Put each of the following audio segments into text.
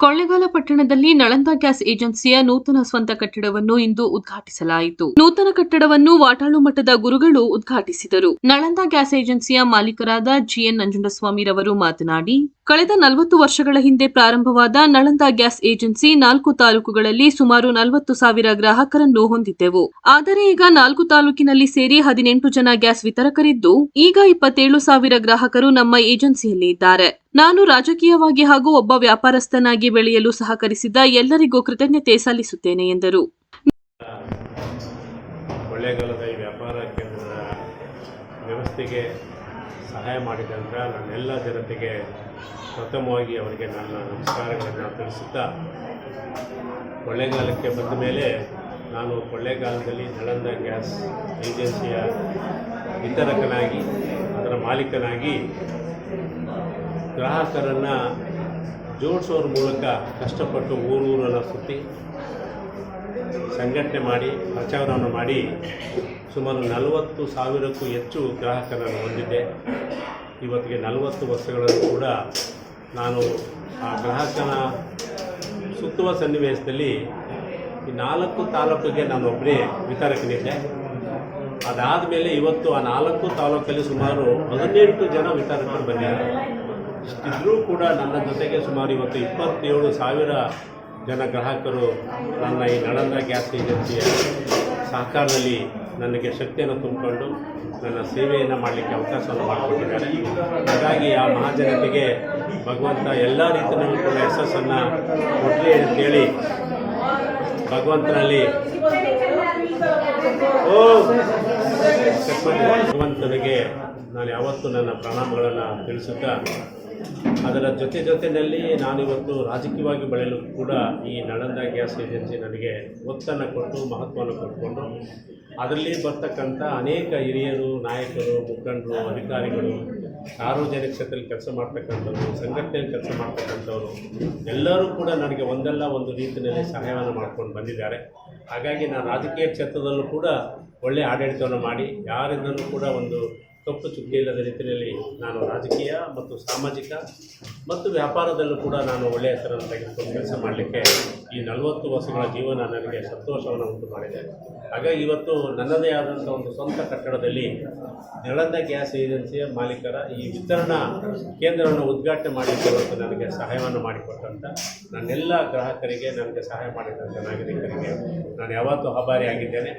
ಕೊಳ್ಳೆಗಾಲ ಪಟ್ಟಣದಲ್ಲಿ ನಳಂದ ಗ್ಯಾಸ್ ಏಜೆನ್ಸಿಯ ನೂತನ ಸ್ವಂತ ಕಟ್ಟಡವನ್ನು ಇಂದು ಉದ್ಘಾಟಿಸಲಾಯಿತು. ನೂತನ ಕಟ್ಟಡವನ್ನು ವಾಟಾಳು ಮಠದ ಗುರುಗಳು ಉದ್ಘಾಟಿಸಿದರು. ನಳಂದ ಗ್ಯಾಸ್ ಏಜೆನ್ಸಿಯ ಮಾಲೀಕರಾದ ಜಿಎನ್ ನಂಜುಂಡಸ್ವಾಮಿರವರು ಮಾತನಾಡಿ, ಕಳೆದ ನಲವತ್ತು ವರ್ಷಗಳ ಹಿಂದೆ ಪ್ರಾರಂಭವಾದ ನಳಂದ ಗ್ಯಾಸ್ ಏಜೆನ್ಸಿ ನಾಲ್ಕು ತಾಲೂಕುಗಳಲ್ಲಿ ಸುಮಾರು ನಲವತ್ತು ಸಾವಿರ ಗ್ರಾಹಕರನ್ನು ಹೊಂದಿದ್ದೆವು. ಆದರೆ ಈಗ ನಾಲ್ಕು ತಾಲೂಕಿನಲ್ಲಿ ಸೇರಿ ಹದಿನೆಂಟು ಜನ ಗ್ಯಾಸ್ ವಿತರಕರಿದ್ದು, ಈಗ ಇಪ್ಪತ್ತೇಳು ಸಾವಿರ ಗ್ರಾಹಕರು ನಮ್ಮ ಏಜೆನ್ಸಿಯಲ್ಲಿ ಇದ್ದಾರೆ. ನಾನು ರಾಜಕೀಯವಾಗಿ ಹಾಗೂ ಒಬ್ಬ ವ್ಯಾಪಾರಸ್ಥನಾಗಿ ಬೆಳೆಯಲು ಸಹಕರಿಸಿದ ಎಲ್ಲರಿಗೂ ಕೃತಜ್ಞತೆ ಸಲ್ಲಿಸುತ್ತೇನೆ ಎಂದರು. ಕೊಳ್ಳೇಗಾಲದ ಈ ವ್ಯಾಪಾರ ಕೇಂದ್ರದ ವ್ಯವಸ್ಥೆಗೆ ಸಹಾಯ ಮಾಡಿದಂಥ ನನ್ನೆಲ್ಲ ಜನತೆಗೆ ಪ್ರಥಮವಾಗಿ ಅವರಿಗೆ ನನ್ನ ನಮಸ್ಕಾರಗಳನ್ನು ತಿಳಿಸುತ್ತಾ ಕೊಳ್ಳೇಗಾಲಕ್ಕೆ ಬಂದ ಮೇಲೆ ನಾನು ಕೊಳ್ಳೇಗಾಲದಲ್ಲಿ ನಳಂದ ಗ್ಯಾಸ್ ಏಜೆನ್ಸಿಯ ವಿತರಕನಾಗಿ, ಅದರ ಮಾಲೀಕನಾಗಿ ಗ್ರಾಹಕರನ್ನು ಜೋಡಿಸೋರ ಮೂಲಕ ಕಷ್ಟಪಟ್ಟು ಊರೂರನ್ನು ಸುತ್ತಿ ಸಂಘಟನೆ ಮಾಡಿ, ಪ್ರಚಾರವನ್ನು ಮಾಡಿ ಸುಮಾರು ನಲವತ್ತು ಸಾವಿರಕ್ಕೂ ಹೆಚ್ಚು ಗ್ರಾಹಕರನ್ನು ಹೊಂದಿದ್ದೆ. ಇವತ್ತಿಗೆ ನಲವತ್ತು ವರ್ಷಗಳನ್ನು ಕೂಡ ನಾನು ಆ ಗ್ರಾಹಕನ ಸುತ್ತುವ ಸನ್ನಿವೇಶದಲ್ಲಿ ಈ ನಾಲ್ಕು ತಾಲೂಕಿಗೆ ನಾನು ಒಬ್ಬನೇ ವಿತರಕನಿದ್ದೆ. ಅದಾದ ಮೇಲೆ ಇವತ್ತು ಆ ನಾಲ್ಕು ತಾಲೂಕಲ್ಲಿ ಸುಮಾರು ಹದಿನೆಂಟು ಜನ ವಿತರಕರು ಬಂದಿದ್ದಾರೆ. ಇಷ್ಟಿದ್ರೂ ಕೂಡ ನನ್ನ ಜೊತೆಗೆ ಸುಮಾರು ಇವತ್ತು ಇಪ್ಪತ್ತೇಳು ಸಾವಿರ ಜನ ಗ್ರಾಹಕರು ನನ್ನ ಈ ನಳಂದ ಗ್ಯಾಸ್ ಏಜೆನ್ಸಿಯ ಸಹಕಾರದಲ್ಲಿ ನನಗೆ ಶಕ್ತಿಯನ್ನು ತುಂಬಿಕೊಂಡು ನನ್ನ ಸೇವೆಯನ್ನು ಮಾಡಲಿಕ್ಕೆ ಅವಕಾಶವನ್ನು ಮಾಡಿಕೊಟ್ಟಿದ್ದಾರೆ. ಹಾಗಾಗಿ ಆ ಮಹಾಜನತೆಗೆ ಭಗವಂತ ಎಲ್ಲ ರೀತಿಯಲ್ಲೂ ಕೂಡ ಯಶಸ್ಸನ್ನು ಕೊಡಲಿ ಅಂತೇಳಿ ಭಗವಂತನಲ್ಲಿ ಓ! ಭಗವಂತನಿಗೆ ನಾನು ಯಾವತ್ತೂ ನನ್ನ ಪ್ರಣಾಮಗಳನ್ನು ತಿಳಿಸುತ್ತಾ, ಅದರ ಜೊತೆ ಜೊತೆಯಲ್ಲಿ ನಾನಿವತ್ತು ರಾಜಕೀಯವಾಗಿ ಬೆಳೆಯಲು ಕೂಡ ಈ ನಳಂದ ಗ್ಯಾಸ್ ಏಜೆನ್ಸಿ ನನಗೆ ಒತ್ತನ್ನು ಕೊಟ್ಟು, ಮಹತ್ವವನ್ನು ಕೊಟ್ಟುಕೊಂಡು ಅದರಲ್ಲಿ ಬರ್ತಕ್ಕಂಥ ಅನೇಕ ಹಿರಿಯರು, ನಾಯಕರು, ಮುಖಂಡರು, ಅಧಿಕಾರಿಗಳು ಸಾರ್ವಜನಿಕ ಕ್ಷೇತ್ರದಲ್ಲಿ ಕೆಲಸ ಮಾಡ್ತಕ್ಕಂಥವ್ರು, ಸಂಘಟನೆಯಲ್ಲಿ ಕೆಲಸ ಮಾಡ್ತಕ್ಕಂಥವ್ರು, ಎಲ್ಲರೂ ಕೂಡ ನನಗೆ ಒಂದಲ್ಲ ಒಂದು ರೀತಿಯಲ್ಲಿ ಸಹಾಯವನ್ನು ಮಾಡ್ಕೊಂಡು ಬಂದಿದ್ದಾರೆ. ಹಾಗಾಗಿ ನಾನು ರಾಜಕೀಯ ಕ್ಷೇತ್ರದಲ್ಲೂ ಕೂಡ ಒಳ್ಳೆಯ ಆಡಳಿತವನ್ನು ಮಾಡಿ, ಯಾರಿಂದಲೂ ಕೂಡ ಒಂದು ತಪ್ಪು ಚುಕ್ಕಿ ಇಲ್ಲದ ರೀತಿಯಲ್ಲಿ ನಾನು ರಾಜಕೀಯ ಮತ್ತು ಸಾಮಾಜಿಕ ಮತ್ತು ವ್ಯಾಪಾರದಲ್ಲೂ ಕೂಡ ನಾನು ಒಳ್ಳೆಯ ಹೆಸರನ್ನು ತೆಗೆದುಕೊಂಡು ಕೆಲಸ ಮಾಡಲಿಕ್ಕೆ ಈ ನಲವತ್ತು ವರ್ಷಗಳ ಜೀವನ ನನಗೆ ಸಂತೋಷವನ್ನು ಉಂಟು ಮಾಡಿದೆ. ಹಾಗಾಗಿ ಇವತ್ತು ನನ್ನದೇ ಆದಂಥ ಒಂದು ಸ್ವಂತ ಕಟ್ಟಡದಲ್ಲಿ ನಳಂದ ಗ್ಯಾಸ್ ಏಜೆನ್ಸಿಯ ಮಾಲೀಕರ ಈ ವಿತರಣಾ ಕೇಂದ್ರವನ್ನು ಉದ್ಘಾಟನೆ ಮಾಡಿದ್ದು ಇವತ್ತು ನನಗೆ ಸಹಾಯವನ್ನು ಮಾಡಿಕೊಟ್ಟಂಥ ನನ್ನೆಲ್ಲ ಗ್ರಾಹಕರಿಗೆ ನನಗೆ ಸಹಾಯ ಮಾಡಿದಂಥ ನಾಗರಿಕರಿಗೆ ನಾನು ಯಾವತ್ತೂ ಆಭಾರಿಯಾಗಿದ್ದೇನೆ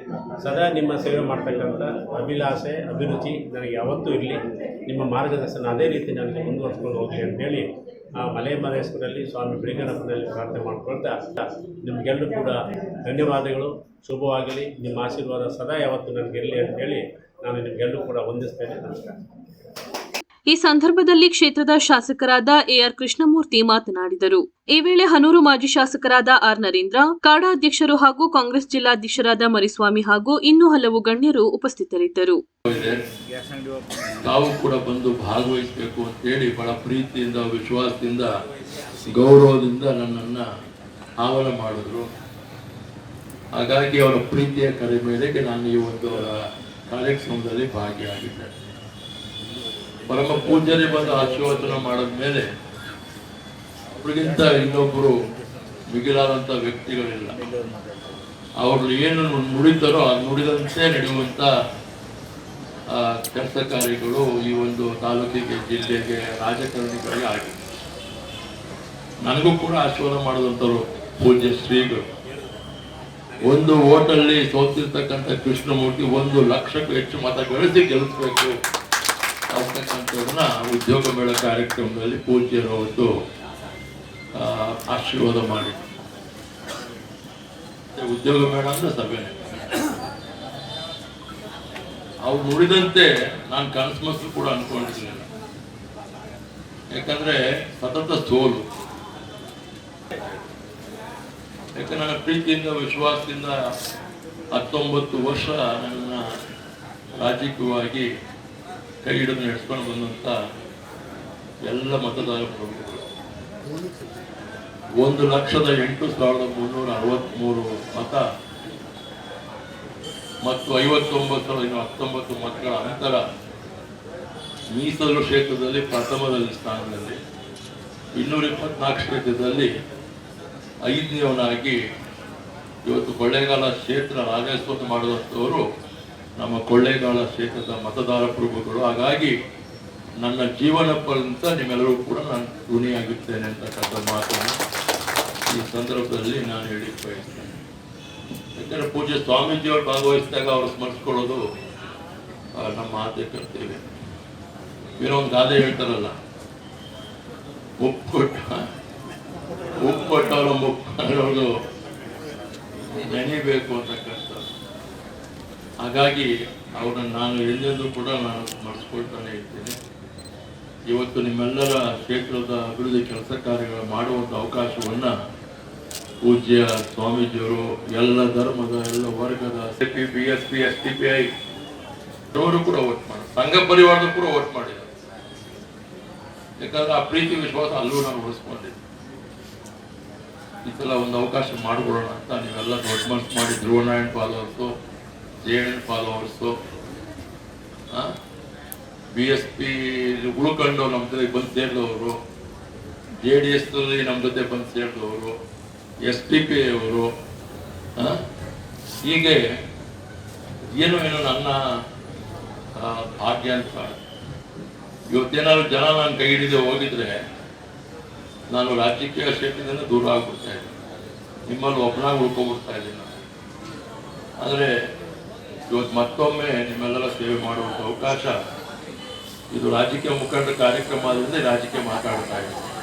ಸದಾ ನಿಮ್ಮ ಸೇವೆ ಮಾಡ್ತಕ್ಕಂಥ ಅಭಿಲಾಷೆ, ಅಭಿರುಚಿ ನನಗೆ ಯಾವತ್ತೂ ಇರಲಿ. ನಿಮ್ಮ ಮಾರ್ಗದರ್ಶನ ಅದೇ ರೀತಿ ನನಗೆ ಮುಂದುವರ್ಸ್ಕೊಂಡು ಹೋಗಲಿ ಅಂತೇಳಿ ಆ ಮಲೆ ಮಹದೇಶ್ವರಲ್ಲಿ ಸ್ವಾಮಿ ಬಿಳಿಗಣಪ್ಪನಲ್ಲಿ ಪ್ರಾರ್ಥನೆ ಮಾಡಿಕೊಳ್ತಾ ನಿಮಗೆಲ್ಲರೂ ಕೂಡ ಧನ್ಯವಾದಗಳು. ಶುಭವಾಗಲಿ. ನಿಮ್ಮ ಆಶೀರ್ವಾದ ಸದಾ ಯಾವತ್ತು ನನಗೆ ಇರಲಿ ಅಂತ ಅಂತೇಳಿ ನಾನು ನಿಮಗೆಲ್ಲರೂ ಕೂಡ ವಂದಿಸ್ತೇನೆ. ನಮಸ್ಕಾರ. ಈ ಸಂದರ್ಭದಲ್ಲಿ ಕ್ಷೇತ್ರದ ಶಾಸಕರಾದ ಎಆರ್ ಕೃಷ್ಣಮೂರ್ತಿ ಮಾತನಾಡಿದರು. ಈ ವೇಳೆ ಹನೂರು ಮಾಜಿ ಶಾಸಕರಾದ ಆರ್ ನರೇಂದ್ರ, ಕಾಡಾ ಅಧ್ಯಕ್ಷರು ಹಾಗೂ ಕಾಂಗ್ರೆಸ್ ಜಿಲ್ಲಾಧ್ಯಕ್ಷರಾದ ಮರಿಸ್ವಾಮಿ ಹಾಗೂ ಇನ್ನೂ ಹಲವು ಗಣ್ಯರು ಉಪಸ್ಥಿತರಿದ್ದರು. ತಾವು ಕೂಡ ಬಂದು ಭಾಗವಹಿಸಬೇಕು ಅಂತೇಳಿ ಬಹಳ ಪ್ರೀತಿಯಿಂದ, ವಿಶ್ವಾಸದಿಂದ, ಗೌರವದಿಂದ ನನ್ನನ್ನು ಆಹ್ವಾನ ಮಾಡಿದ್ರು. ಹಾಗಾಗಿ ಅವರ ಪ್ರೀತಿಯ ಕರೆ ಮೇರೆಗೆ ನಾನು ಈ ಒಂದು ಕಾರ್ಯಕ್ರಮದಲ್ಲಿ ಭಾಗಿಯಾಗಿದ್ದೆ ಪರಮ ಪೂಜ್ಯರೇ ಬಂದು ಆಶೀರ್ವಚನ ಮಾಡಿದ ಮೇಲೆ ಅವ್ರಿಗಿಂತ ಇನ್ನೊಬ್ಬರು ಮಿಗಿಲಾದಂಥ ವ್ಯಕ್ತಿಗಳಿಲ್ಲ. ಅವರು ಏನು ನುಡಿತಾರೋ ಆ ನುಡಿದಂತೆ ನಡೆಯುವಂಥ ಆ, ಕೆಲಸ ಕಾರ್ಯಗಳು ಈ ಒಂದು ತಾಲೂಕಿಗೆ ಜಿಲ್ಲೆಗೆ ರಾಜಕಾರಣಿಗಳಿಗೆ ಆಗಿದೆ ನನಗೂ ಕೂಡ ಆಶೀರ್ವಾದ ಮಾಡಿದಂಥವ್ರು ಪೂಜ್ಯ ಶ್ರೀಗಳು. ಒಂದು ಓಟಲ್ಲಿ ಸೋತಿರ್ತಕ್ಕಂಥ ಕೃಷ್ಣಮೂರ್ತಿ ಒಂದು ಲಕ್ಷಕ್ಕೂ ಹೆಚ್ಚು ಮತ ಗಳಿಸಿ ಗೆಲ್ಲಿಸ್ಬೇಕು. ಅಂತಕ್ಕಂಥದ್ದನ್ನ ಉದ್ಯೋಗ ಮೇಳ ಕಾರ್ಯಕ್ರಮದಲ್ಲಿ ಪೂಜ್ಯರು ಅವತ್ತು ಆಶೀರ್ವಾದ ಮಾಡಿ. ಉದ್ಯೋಗ ಮೇಳ ಅಂದ್ರೆ ಸಭೆನೇ ಅವ್ರು ನುಡಿದಂತೆ ನಾನು ಕನಸು ಕೂಡ ಅನ್ಕೊಂಡಿರ್ಲಿಲ್ಲ ಯಾಕಂದ್ರೆ ಸತತ ಸೋಲು. ಯಾಕಂದ್ರೆ ನನ್ನ ಪ್ರೀತಿಯಿಂದ, ವಿಶ್ವಾಸದಿಂದ ಹತ್ತೊಂಬತ್ತು ವರ್ಷ ನನ್ನ ರಾಜಕೀಯವಾಗಿ ಕೈ ಹಿಡಿದು ನಡೆಸ್ಕೊಂಡು ಬಂದಂತ ಎಲ್ಲ ಮತದಾರ ಪ್ರಮುಖರು ಒಂದು ಲಕ್ಷದ ಎಂಟು ಸಾವಿರದ ಮುನ್ನೂರ ಅರವತ್ತ್ಮೂರು ಮತ ಮತ್ತು ಐವತ್ತೊಂಬತ್ತು ಇನ್ನು ಹತ್ತೊಂಬತ್ತು ಮತಗಳ ಅಂತರ ಮೀಸಲು ಕ್ಷೇತ್ರದಲ್ಲಿ ಪ್ರಥಮದಲ್ಲಿ ಸ್ಥಾನದಲ್ಲಿ, ಇನ್ನೂರ ಇಪ್ಪತ್ನಾಲ್ಕು ಕ್ಷೇತ್ರದಲ್ಲಿ ಐದನೇವನಾಗಿ ಇವತ್ತು ಕೊಳ್ಳೇಗಾಲ ಕ್ಷೇತ್ರ ರಾಜಸ್ವತ ಮಾಡಿದಂಥವರು ನಮ್ಮ ಕೊಳ್ಳೇಗಾಲ ಕ್ಷೇತ್ರದ ಮತದಾರ ಪ್ರಭುಗಳು. ಹಾಗಾಗಿ ನನ್ನ ಜೀವನ ಪರ್ಯಂತ ನಿಮ್ಮೆಲ್ಲರೂ ಕೂಡ ನಾನು ಋಣಿಯಾಗಿರ್ತೇನೆ ಅಂತಕ್ಕಂಥ ಮಾತನ್ನು ಈ ಸಂದರ್ಭದಲ್ಲಿ ನಾನು ಹೇಳಿ ಬಯಸ್ತೇನೆ ಯಾಕಂದರೆ ಪೂಜೆ ಸ್ವಾಮೀಜಿಯವರು ಭಾಗವಹಿಸಿದಾಗ ಅವರು ಸ್ಮರಿಸ್ಕೊಳ್ಳೋದು ನಮ್ಮ ಆದ್ಯ ಕರ್ತೇವೆ ಏನೋ ಒಂದು ಗಾದೆ ಹೇಳ್ತಾರಲ್ಲ ಉಪ್ಪುಟ್ಟ ಉಪ್ಪು ಮುಪ್ಪು ನೆನೆಯಬೇಕು ಅಂತಕ್ಕಂಥ ಹಾಗಾಗಿ ಅವರನ್ನು ನಾನು ಎಂದೆಂದೂ ಕೂಡ ನಾನು ಮಾಡಿಸ್ಕೊಳ್ತಾನೆ ಇರ್ತೇನೆ ಇವತ್ತು ನಿಮ್ಮೆಲ್ಲರ ಕ್ಷೇತ್ರದ ಅಭಿವೃದ್ಧಿ ಕೆಲಸ ಕಾರ್ಯಗಳು ಮಾಡುವಂಥ ಅವಕಾಶವನ್ನು ಪೂಜ್ಯ ಸ್ವಾಮೀಜಿಯವರು, ಎಲ್ಲ ಧರ್ಮದ, ಎಲ್ಲ ವರ್ಗದ C P B S P S T P I ಅವರು ಕೂಡ ಓಟ್ ಮಾಡಿ ಸಂಘ ಪರಿವಾರದ ಕೂಡ ಓಟ್ ಮಾಡಿದ್ದಾರೆ ಯಾಕಂದ್ರೆ ಆ ಪ್ರೀತಿ ವಿಶ್ವಾಸ ಅಲ್ಲೂ ನಾನು ಉಳಿಸ್ಕೊಂಡಿದ್ದೆ. ಈ ಸಲ ಒಂದು ಅವಕಾಶ ಮಾಡಿಕೊಡೋಣ ಅಂತ ನೀವೆಲ್ಲ ದೊಡ್ಡ ಮನಸ್ಸು ಮಾಡಿ Dhruvanarayan followers J N followers B S P ಉಳ್ಕೊಂಡು ನಮ್ಮ ಜೊತೆ ಬಂದು ಸೇರಿದವರು ಜೆ ಡಿ ಎಸ್ ನಮ್ಮ ಜೊತೆ ಬಂದು ಸೇರಿದವರು ಎಸ್ ಪಿ ಪಿ ಅವರು ಹೀಗೆ ಏನು ಏನು ನನ್ನ ಭಾಗ್ಯ ಅಂತ. ಇವತ್ತೇನಾದ್ರು ಜನ ನಾನು ಕೈ ಹಿಡಿದು ಹೋಗಿದ್ರೆ ನಾನು ರಾಜಕೀಯ ಕ್ಷೇತ್ರದಿಂದ ದೂರ ಆಗ್ಬಿಡ್ತಾ ಇದ್ದೀನಿ ನಿಮ್ಮಲ್ಲಿ ಒಬ್ಬನಾಗಿ ಉಳ್ಕೊಬಿಡ್ತಾ ಇದ್ದೀನಿ ಆದರೆ ಇವತ್ತು ಮತ್ತೊಮ್ಮೆ ನಿಮ್ಮೆಲ್ಲರ ಸೇವೆ ಮಾಡುವಂಥ ಅವಕಾಶ ಇದು ರಾಜಕೀಯ ಮುಖಂಡ ಕಾರ್ಯಕ್ರಮ ಆದ್ದರಿಂದ ರಾಜಕೀಯ ಮಾತಾಡ್ತಾ ಇದ್ದೀನಿ